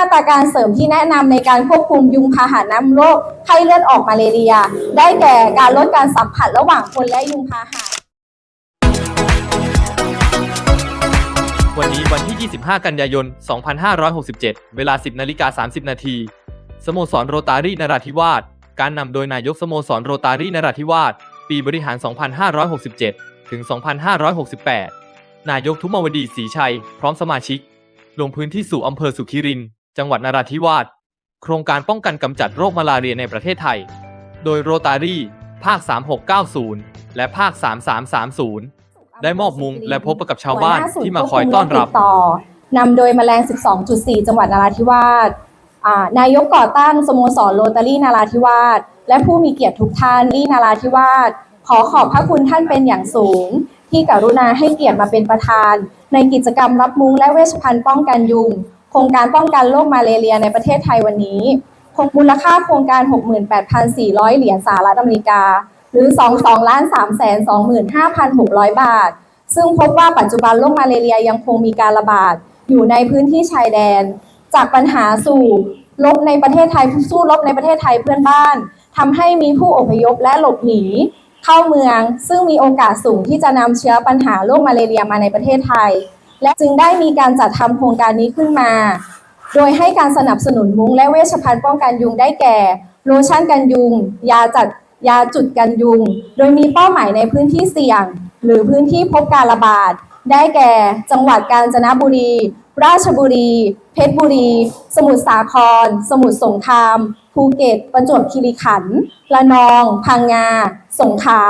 มาตรการเสริมที่แนะนำในการควบคุมยุงพาหะนำโรคไข้เลือดออกมาเลเรีย ได้แก่การลดการสัมผัสระหว่างคนและยุงพาหะวันนี้วันที่ 25 กันยายน 2567 เวลา 10นาฬิกา30 นาที สโมสรโรตารีนราธิวาส การนำโดยนายกสโมสรโรตารีนราธิวาส ปีบริหาร 2567 ถึง 2568 นายกทุมวดีศรีชัย พร้อมสมาชิก ลงพื้นที่สู่อำเภอสุขิรินทร์ จังหวัดนราธิวาส โครงการป้องกันกำจัดโรคมาลาเรียในประเทศไทย โดยโรตารี่ ภาค 3690 และภาค 3330 ได้มอบมุงและพบกับชาวบ้านที่มาคอยต้อนรับหัวหาศูย์ควบคุมโติดต่อนำโดยแมลง 12.4 จังหวัดนราธิวาสอ่านายกก่อตั้งสโมสรโรตารี่นาราธิวาสและผู้มีเกียรติทุกท่านที่นาราธิวาสขอขอบพระคุณท่านเป็นอย่างสูง ที่กรุณาให้เกียรติมาเป็นประธาน ในกิจกรรมรับมุ้งและเวชภัณฑ์ป้องกันยุง โครงการป้องกันโรคมาเรียในประเทศไทยวันนี้คงมูลค่าโครงการ 68,400 เหรียญสหรัฐอเมริกา หรือ 22ล้าน3แสน25,600 บาท ซึ่งพบว่าปัจจุบันโรคมาเรียยังคงมีการระบาด อยู่ในพื้นที่ชายแดน จากปัญหาสู่ลบในประเทศไทยสู้รบในประเทศไทยเพื่อนบ้านทำให้มีผู้อพยพและหลบหนี เข้าเมือง ซึ่งมีโอกาสสูงที่จะนำเชื้อปัญหาโรคมาเรียมาในประเทศไทย และจึงได้มีการจัดทำโครงการนี้ขึ้นมา โดยให้การสนับสนุนมุ้งและเวชภัณฑ์ป้องกันยุงได้แก่ โลชั่นกันยุง ยาจัดยาจุดกันยุง โดยมีเป้าหมายในพื้นที่เสี่ยง หรือพื้นที่พบการระบาด ได้แก่ จังหวัดกาญจนบุรี ราชบุรี เพชรบุรี สมุทรสาคร สมุทรสงคราม ภูเก็ต ประจวบคีรีขันธ์ระนอง พังงา สงขลา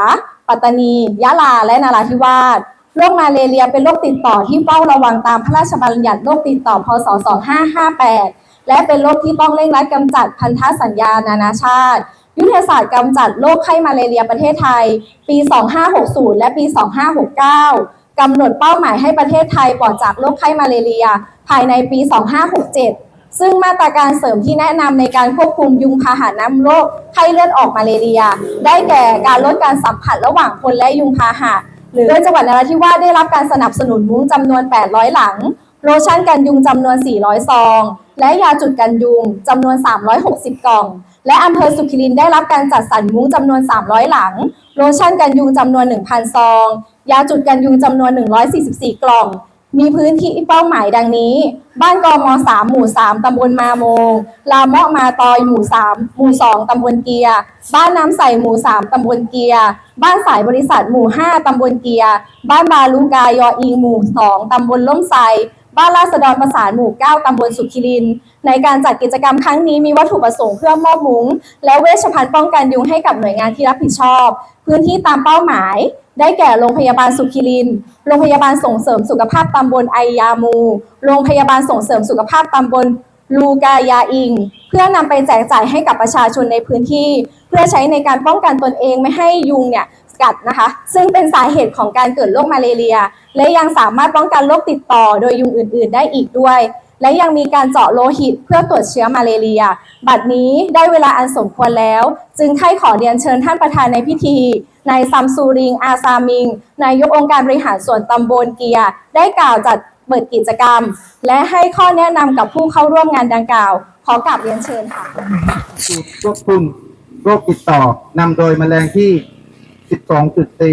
ปัตตานี ยะลา และนาราธิวาส โรคมาเลเรียเป็นโรคติดต่อที่เฝ้าระวังตามพระราชบัญญัติโรคติดต่อพศ 2558 และเป็นโรคที่ต้องเร่งรัดกำจัดพันธสัญญานานาชาติ ยุทธศาสตร์กำจัดโรคไข้มาเลเรียประเทศไทย ปี 2560 และปี 2569 กำหนดเป้าหมายให้ประเทศไทยปลอดจากโรคไข้มาเลเรีย ภายในปี 2567ซึ่งมาตรการเสริมที่แนะนำในการควบคุมยุงพาหะนำโรคไข้เลือดออกมาเลเรีย ได้แก่การลดการสัมผัสระหว่างคนและยุงพาหะ โดยจังหวัดนราธิวาสได้รับการสนับสนุนมุ้งจำนวน 800 หลัง โลชั่นกันยุงจำนวน 400 ซอง และยาจุดกันยุงจำนวน 360 กล่อง และอำเภอสุขิรินได้รับการจัดสรรมุ้งจำนวน 300 หลัง โลชั่นกันยุงจำนวน 1,000 ซอง ยาจุดกันยุงจำนวน 144 กล่อง มีพื้นที่เป้าหมายดังนี้ บ้านกมสามหมู่3ตำบลมาโมง ลาเมาะมาตอยหมู่สามหมู่2ตำบลเกีย บ้านน้ำใสหมู่3ตำบลเกีย บ้านสายบริษัทหมู่5ตำบลเกีย บ้านบาลูกายออิงหมู่2ตำบลล่มไทรบ้านราษฎรประสานหมู่9ตำบลสุขิรินทร์ ในการจัดกิจกรรมครั้งนี้มีวัตถุประสงค์เพื่อมอบมุ้ง และเวชภัณฑ์ป้องกันยุงให้กับหน่วยงานที่รับผิดชอบ พื้นที่ตามเป้าหมาย ได้แก่โรงพยาบาลสุขิริน โรงพยาบาลส่งเสริมสุขภาพตำบลไอยามู โรงพยาบาลส่งเสริมสุขภาพตำบลลูกายาอิง เพื่อนำไปแจกจ่ายให้กับประชาชนในพื้นที่ เพื่อใช้ในการป้องกันตนเองไม่ให้ยุงเนี่ยกัดนะคะ ซึ่งเป็นสาเหตุของการเกิดโรคมาเรีย และยังสามารถป้องกันโรคติดต่อโดยยุงอื่น ๆ ได้อีกด้วย และยังมีการเจาะโลหิตเพื่อตรวจเชื้อมาเลเรีย บัดนี้ได้เวลาอันสมควรแล้ว จึงใคร่ขอเรียนเชิญท่านประธานในพิธีนายซัมซูริง อาซามิง นายกองค์การบริหารส่วนตำบลเกีย ได้กล่าวจัดเปิดกิจกรรม และให้ข้อแนะนำกับผู้เข้าร่วมงานดังกล่าว ขอกราบเรียนเชิญค่ะสูตรควบคุมโรคติดต่อนำโดยแมลงที่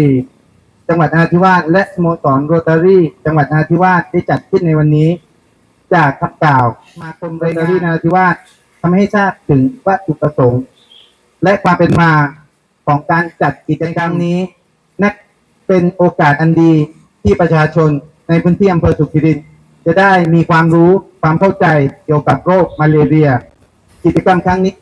12.4 จังหวัดนาธิวาสและสโมสรโรตารี่ จังหวัดนาธิวาสได้จัดขึ้นในวันนี้ จากคำกล่าวมาคมโรตารีนาธิวาสทำให้ทราบถึงวัตถุประสงค์ และความเป็นมาของการจัดกิจกรรมนี้นักเป็นโอกาสอันดีที่ประชาชนในพื้นที่อำเภอสุขิรินจะได้มีความรู้ความเข้าใจเกี่ยวกับโรคมาเรีย กิจกรรมครั้งนี้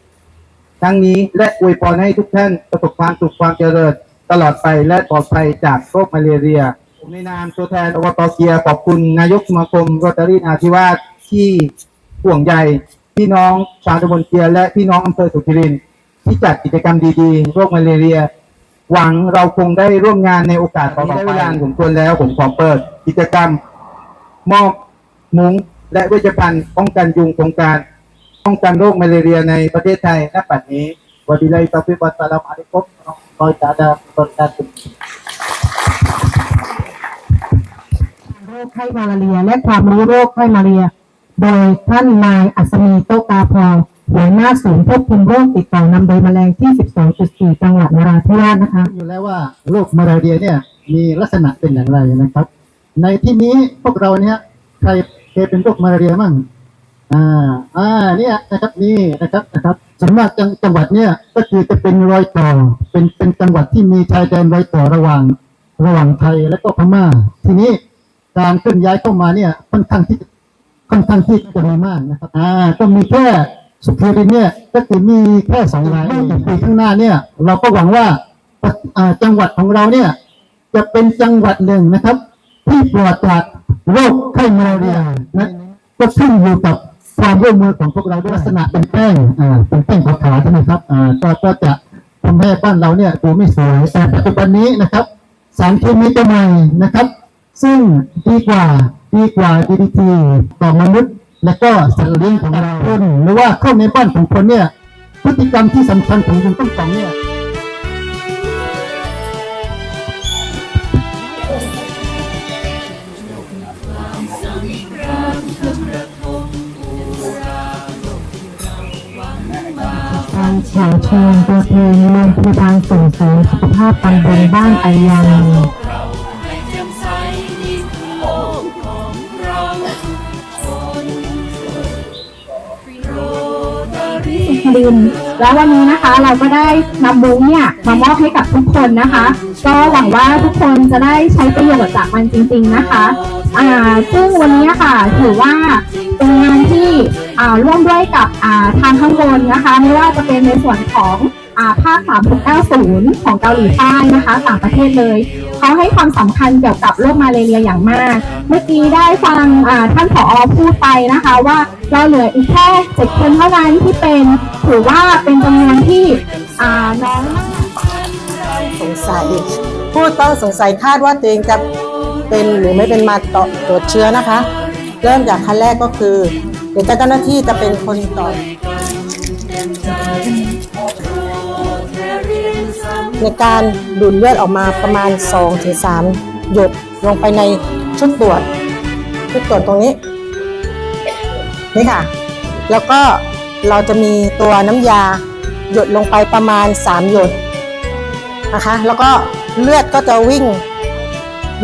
ทั้งนี้และอวยพรให้ทุกท่านประสบความสุขความเจริญ ตลอดไปและปลอดภัยจากโรคมาเรีย ผมในนามตัวแทนอบตเกียขอบคุณนายกสมาคมโรตารี่นาธิวาสที่ห่วงใยพี่น้องชาวตำบลเกียร์และพี่น้องอำเภอสุขิรินที่จัดกิจกรรมดีๆโรคมาเลเรีย หวังเราคงได้ร่วมงานในโอกาสต่อไปได้เวลาผมควรแล้วผมขอเปิด กิจกรรมมอบมุ้งและเวชภัณฑ์ป้องกันยุงโครงการป้องกันโรคมาเลเรียในประเทศไทยณปัจจุบันนี้วะบิลลา คไข้มาลาเรีย และความรู้โรคไข้มาลาเรีย โดยท่านนายอัศมีโตกาพรหัวหน้าศูนย์ควบคุมโรคติดต่อนำโดยแมลงที่ 12.4 จังหวัดนราธิวาสนะคะ อยู่แล้วว่าโรคมาลาเรียเนี่ยมีลักษณะเป็นอย่างไรนะครับ ในที่นี้พวกเราเนี่ยใครเคยเป็นโรคมาลาเรียมั่งอ่าอ่าเนี่ยนะครับนี่นะครับนะครับส่วนมากจังจังหวัดเนี่ยก็คือจะเป็นรอยต่อเป็นเป็นจังหวัดที่มีชายแดนรอยต่อระหว่างระหว่างไทยและก็พม่า ทีนี้ การเคลื่อนย้ายเข้ามาเนี่ยค่อนข้างที่ค่อนข้างที่จะมีมากนะครับอ่าก็มีแค่สุขีรินเนี่ยก็คือมีแค่สองรายปีข้างหน้าเนี่ย เราก็หวังว่าอ่าจังหวัดของเราเนี่ย จะเป็นจังหวัดหนึ่งนะครับ ที่ปลอดจากโรคไข้มาลาเรียนะก็ขึ้นอยู่กับความร่วมมือของพวกเราด้วยลักษณะเป็นแป้งอ่าเป็นแป้งขาวๆใช่ไหมครับอ่าก็ก็จะทำให้บ้านเราเนี่ยดูไม่สวยแต่ปัจจุบันนี้นะครับ สารเคมีตัวใหม่นะครับ ซึ่งดีกว่าดีกว่า DDT ต่อมนุษย์ และก็สัตว์เลี้ยงของเราคนหรือว่าเข้าในบ้านของคนเนี่ยพฤติกรรมที่สำคัญของยุงต้นป่องเนี่ยการเฉียวเชิญตัวแทนโรงพยาบาลส่งเสริมสุขภาพตำบลบ้านไอยัง ดิน แล้ววันนี้นะคะเราก็ได้นำบุ้งเนี่ยมามอบให้กับทุกคนนะคะ ก็หวังว่าทุกคนจะได้ใช้ประโยชน์จากมันจริง ๆนะคะอ่าซึ่งวันนี้ค่ะถือว่าเป็นงานที่อ่าร่วมด้วยกับอ่าทางข้างบนนะคะ ไม่ว่าจะเป็นในส่วนของ ภาค 390 ของเกาหลีใต้นะคะต่างประเทศเลยเขาให้ความสำคัญเกี่ยวกับโรคมาเลเรียอย่างมาก เมื่อกี้ได้ฟังท่านผอพูดไปนะคะว่าเราเหลืออีกแค่เจ็ดคนเท่านั้นที่เป็นถือว่าเป็นจำนวนที่น้อยมากสงสัยผู้ต้องสงสัยคาดว่าตัวเองจะเป็นหรือไม่เป็นมาต่อตรวจเชื้อนะคะ เริ่มจากขั้นแรกก็คือ เดี๋ยวเจ้าหน้าที่จะเป็นคนตร ในการดูดเลือดออกมาประมาณ 2-3 หยดลงไปในชุดตรวจชุดตรวจตรงนี้ นี่ค่ะ แล้วก็เราจะมีตัวน้ำยาหยดลงไปประมาณ 3 หยดนะคะ แล้วก็เลือดก็จะวิ่ง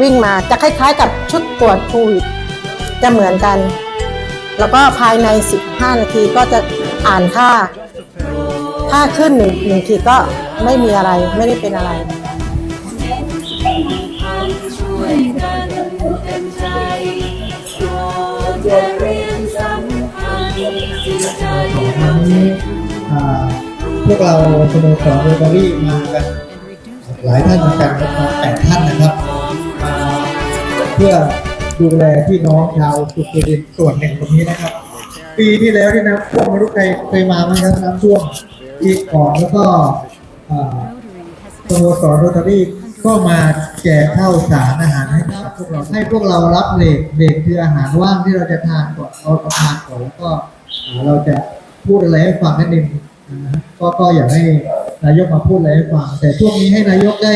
วิ่งมาจะคล้ายๆ กับชุดตรวจโควิดจะเหมือนกัน แล้วก็ภายใน 15 นาทีก็จะอ่านค่า ถ้าขึ้นหนึ่งหนึ่งขีดก็ไม่มีอะไรไม่ได้เป็นอะไรวันนี้พวกเราสโมสรโรตารี่มากันหลายท่านเหมือนกันนะครับแปดท่านนะครับมาเพื่อดูแลพี่น้องชาวสุขรินส่วนหนึ่งตรงนี้นะครับ ปีที่แล้วที่น้ำท่วมไม่รู้ใครเคยมาไหมครับน้ำท่วม ปีก่อนแล้วก็สโมสรโรตารี่ก็มาแจกข้าวสารอาหารให้กับพวกเราให้พวกเรารับเบรกเบรกคืออาหารว่างที่เราจะทานก่อนเราทานก่อนแล้วก็เราจะพูดอะไรให้ฟังนิดนึงก็ก็อยากให้นายกมาพูดอะไรให้ฟังแต่ช่วงนี้ให้นายกได้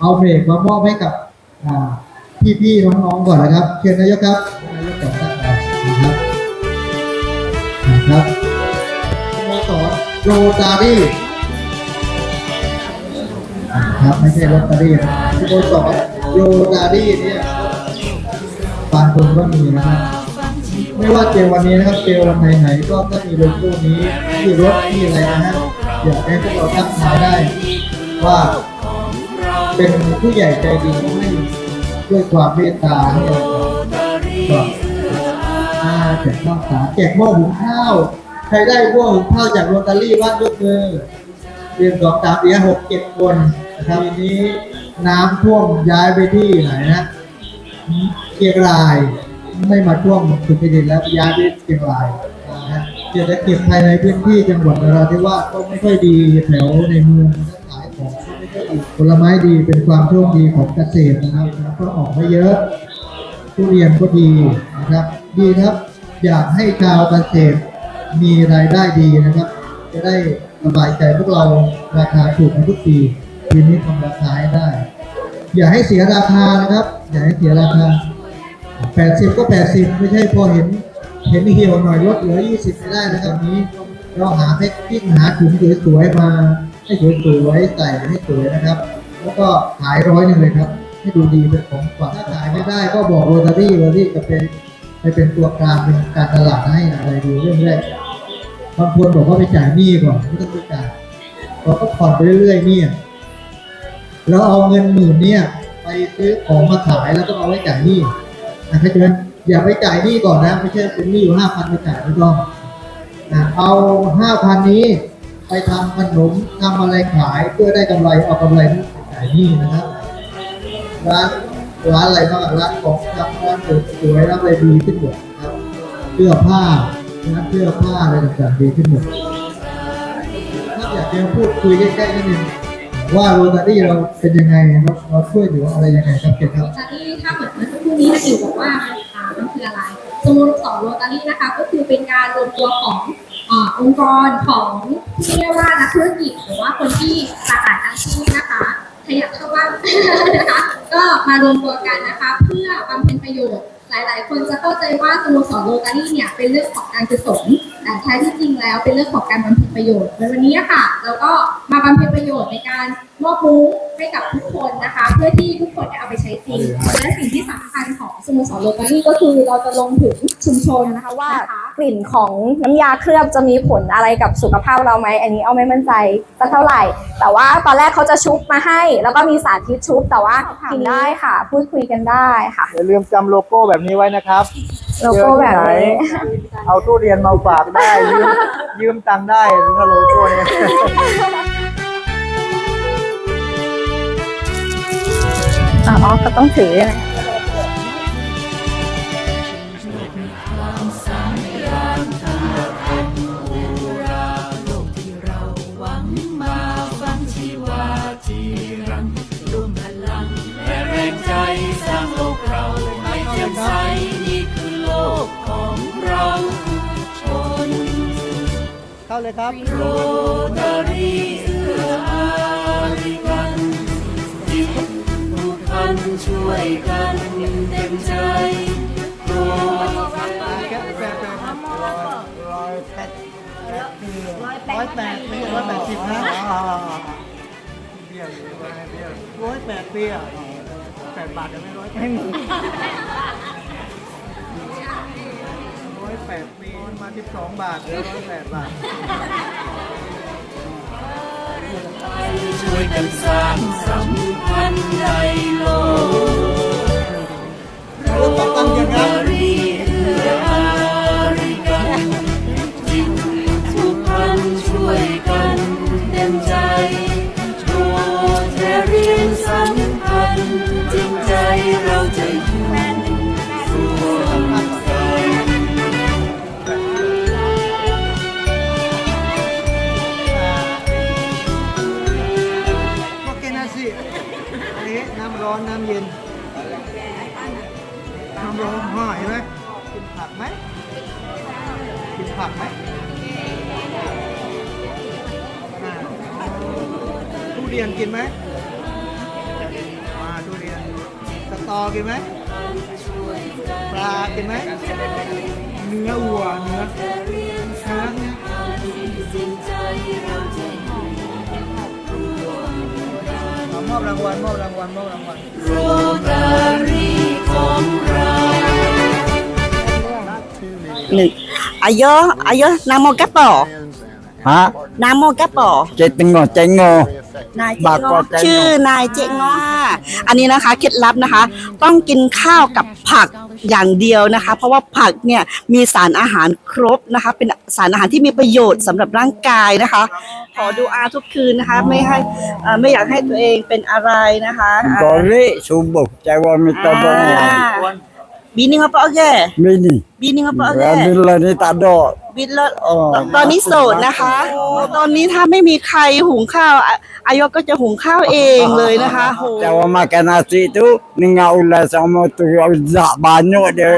เอาเบรกมามอบให้กับอ่พี่ๆน้องๆก่อนนะครับเชิญนายกครับนายกก่อนครับนะครับ โรตารี่ครับไม่ใช่โรตารี่นะสโมสรโรตารี่เนี่ยบางคนก็มีนะครับไม่ว่าเจลวันนี้นะครับเจลวันไหนๆก็ก็มีโลโก้นี้ที่รถที่อะไรนะฮะอยากให้พวกเราตั้งทายได้ว่า เป็นผู้ใหญ่ใจดีด้วยความเมตตาให้เราก็อ่าแจกข้าวสารแจกหม้อหุงข้าว ใครได้หม้อหุงข้าจากโรตารี่บ้านยกมือเรียนสองสามสี่หกเจ็ดคนนะครับทีนี้น้ำท่วมย้ายไปที่ไหนนะเชียงรายไม่มาท่วมสุพรรณแล้วย้ายไปเชียงรายนะฮะเศรษฐกิจภายในพื้นที่จังหวัดนราธิวาสก็ไม่ค่อยดีแถวในเมืองขายของก็ไม่ค่อยดีผลไม้ดีเป็นความโชคดีของเกษตรนะครับก็ออกมาเยอะทุเรียนก็ดีนะครับ ดีครับ อยากให้ชาวเกษตร มีรายได้ดีนะครับ จะได้สบายใจพวกเราราคาถูกในทุกปีปีนี้ทำราคาให้ได้ อย่าให้เสียราคานะครับ อย่าให้เสียราคา 80 ก็ 80 ไม่ใช่พอเห็นเห็นเหี่ยวหน่อยลดเหลือ 20 ไม่ได้นะครับนี้ เราหาแพ็กกิ้งหาถุงสวยๆมาให้สวยๆใส่ให้สวยนะครับ แล้วก็ขายร้อยหนึ่งเลยครับ ให้ดูดีเป็นของขวัญถ้าขายไม่ได้ก็บอกโรตารี่โรตารี่จะเป็นไปเป็นตัวกลางเป็นการตลาดให้อะไรดูเรื่องแรก บางคนบอกว่าไปจ่ายหนี้ก่อนไม่ต้องไปจ่ายเราก็ผ่อนไปเรื่อยๆเนี่ยแล้วเอาเงินหมื่นเนี่ย ไปซื้อของมาขายแล้วก็เอาไว้จ่ายหนี้นะเพราะฉะนั้นอย่าไปจ่ายหนี้ก่อนนะไม่ใช่เป็นหนี้อยู่ห้าพันไปจ่ายไม่ต้องนะเอาห้าพันนี้ ไปทำขนมทำอะไรขายเพื่อได้กำไรเอากำไรนั้นไปจ่ายหนี้นะครับร้านร้านอะไรบ้างร้านของทำร้านสวยๆร้านอะไรดีขึ้นหมดครับเสื้อผ้า ร้านเสื้อผ้าอะไรต่างๆดีขึ้นหมดถ้าอยากจะพูดคุยใกล้ๆนิดนึงว่าโรตารี่เราเป็นยังไงเราเราช่วยเหลืออะไรยังไงครับเกศครับ โรตารี่ถ้าเหมือนเมื่อสักครู่นี้นักอยู่บอกว่ามันคืออะไรสโมสรโรตารี่นะคะ ก็คือเป็นการรวมตัวของอาองค์กรของที่เรียกว่านักธุรกิจหรือว่าคนที่หลากหลายอาชีพนะคะขยับเข้าบ้านะคะ ก็มารวมตัวกันนะคะ เพื่อบำเพ็ญประโยชน์ หลาย ๆ คนจะเข้าใจว่าสโมสรโรตารี่เนี่ยเป็นเรื่องของการกุศล แต่แท้ที่จริงแล้วเป็นเรื่องของการบำเพ็ญประโยชน์ในวันนี้ค่ะเราก็มาบำเพ็ญประโยชน์ในการมอบมุ้งให้กับทุกคนนะคะ เพื่อที่ทุกคนจะเอาไปใช้จริง และสิ่งที่สำคัญของสโมสรโรตารี่ก็คือเราจะลงถึงชุมชนนะคะว่ากลิ่นของน้ำยาเคลือบจะมีผลอะไรกับสุขภาพเราไหมอันนี้เอาไม่มั่นใจสักเท่าไหร่ แต่ว่าตอนแรกเขาจะชุบมาให้ แล้วก็มีสาธิตชุบแต่ว่ากินได้ค่ะ พูดคุยกันได้ค่ะอย่าลืมจำโลโก้แบบนี้ไว้นะครับ โลโก้แบบนี้เจอที่ไหนเอาทุเรียนมาฝากได้ ยืมยืมตังค์ได้ถ้าโลโก้เนี่ยอ๋อก็ต้องถือนะ เข้าเลยครับร้อยแปดร้อยแปดปีร้อยแปดสิบนะเบี้ยเบี้ยร้อยแปดปีอะแปดบาทยังไม่ร้อยไม่มี ร้อยแปดปีมาสิบสองบาทเหลือร้อยแปดบาท ช่วยกันสร้างสัมพันธ์ในโลกรตังค์ยังครับรีเอื้ออา เรียนกินไหมมาทุเรียนสตอกินไหมปลากินไหมเนื้อวัวเนื้อเนื้อเอามอบรางวัลมอบรางวัลมอบรางวัลโรตารีของเรา Ni. Ayo, ayo nama gapo? ฮะ Nama gapo? เจ็ดงอเจ็งงอนายบาเจ๊กงกอ ว่าเจ๊งอชื่อนายเจ๊งออันนี้นะคะเคล็ดลับนะคะ ต้องกินข้าวกับผักอย่างเดียวนะคะ เพราะว่าผักเนี่ยมีสารอาหารครบนะคะ เป็นสารอาหารที่มีประโยชน์สำหรับร่างกายนะคะ ขอดูอาทุกคืนนะคะ ไม่ให้เอ่อไม่อยากให้ตัวเองเป็นอะไรนะคะอ่า Gori subuh cawan minta bangun. อ่าบีนึ ง apa oke Bini. บีนึง apa oke Alhamdulillah ni tak ada. บิดแล้วอ๋อตอนนี้โสดนะคะ ตอนนี้ถ้าไม่มีใครหุงข้าวอะอายกก็จะหุงข้าวเองเลยนะคะโห Cawan makan nasi tu dengan ulas sama tu zak banyak dia.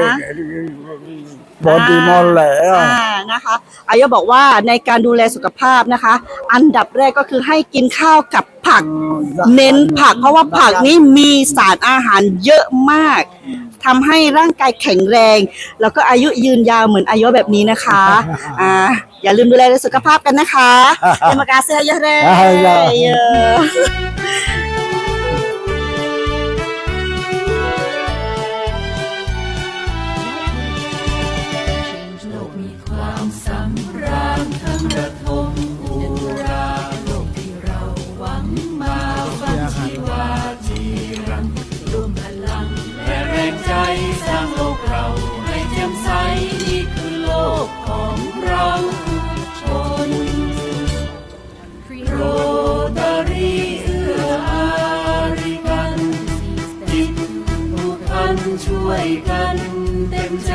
Body อ่า molek อ่า ah. นะคะอายกบอกว่าในการดูแลสุขภาพนะคะ อันดับแรกก็คือให้กินข้าวกับผัก เน้นผัก เพราะว่าผักนี่มีสารอาหารเยอะมาก ทำให้ร่างกายแข็งแรง แล้วก็อายุยืนยาวเหมือนอายุแบบนี้นะคะอ่าอย่าลืมดูแลสุขภาพกันนะคะเ terima kasih ya Re ช่วยกันเต็มใจ